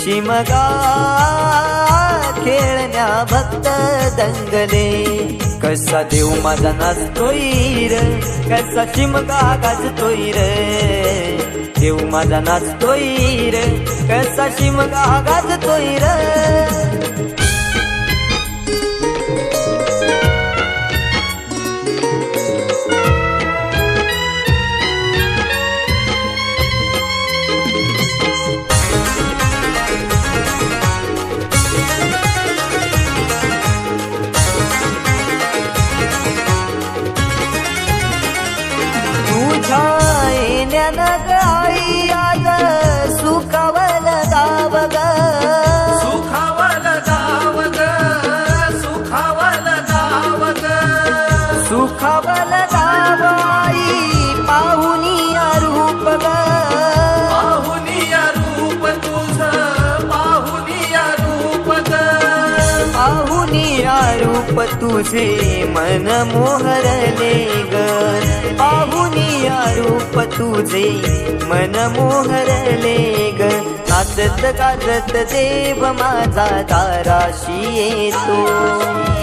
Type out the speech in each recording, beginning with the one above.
शिमगा खेळण्या भक्त दंगले. कसा देव माझा नाचतोय र कसा शिमगा गाजतोय र. देव माझा नाचतोय र कसा शिमगा गाजतोय र. तुझे मन मोहरले ग. पाहुनी रूप तुझे मन मोहरले ग. नाचत गाजत देव माझा दाराशी येतो.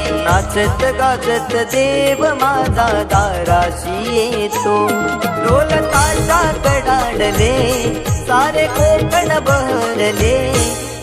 नाचत गाजत देव माझा दाराशी येतो. ढोल ताशा कडाडले सारे कोकण बहरले.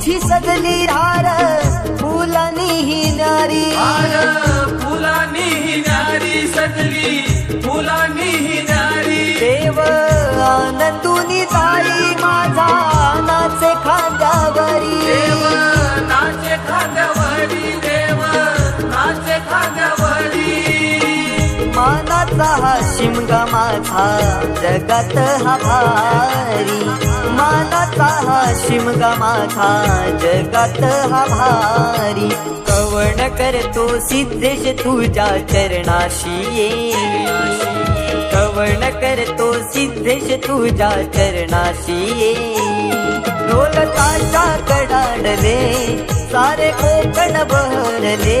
ही तुझी सजली माझा जगात हा भारी मानाचा हा शिमगा माझा जगात हा भारी कवण करतो सिद्धेश तुझ्या चरणाशी ये. कवण करतो सिद्धेश तुझ्या चरणाशी ये. ढोल कडाडले सारे कोकण बहरले.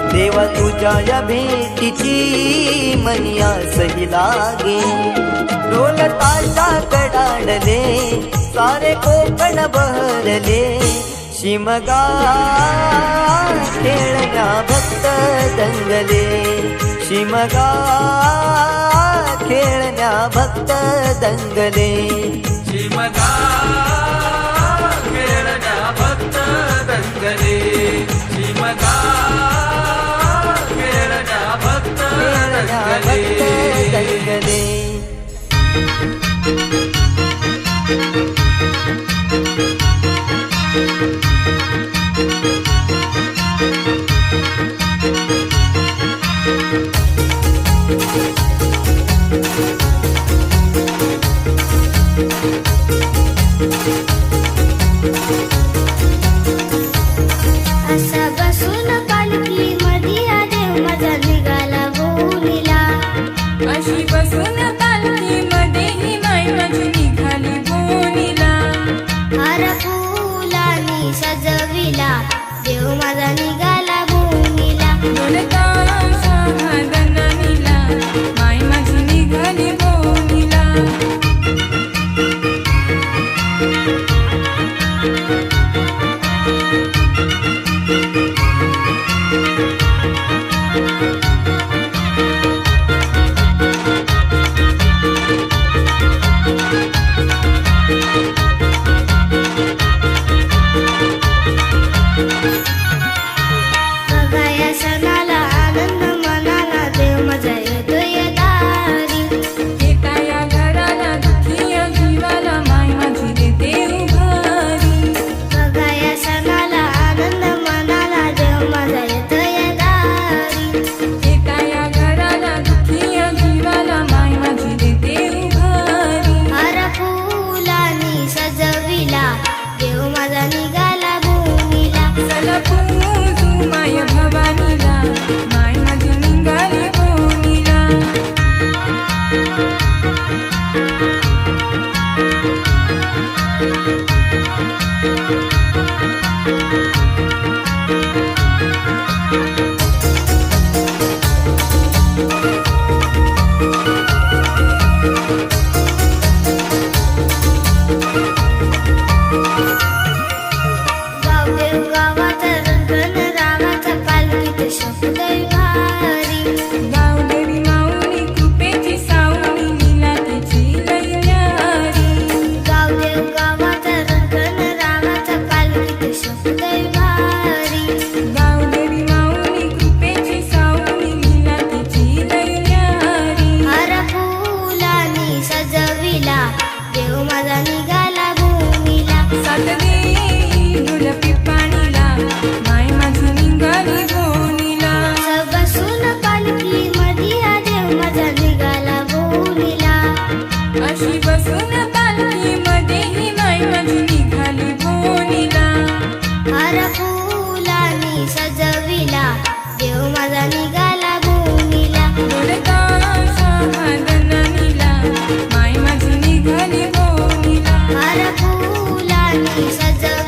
देवा तुझ्या या भेटीची मनिया सही लागे. ढोल ताशा कडाडले सारे कोकण बहरले. शिमगा खेळण्या भक्त दंगले. शिमगा खेळण्या भक्त दंगले. शिमगा ದೇವ ಮದನ सजा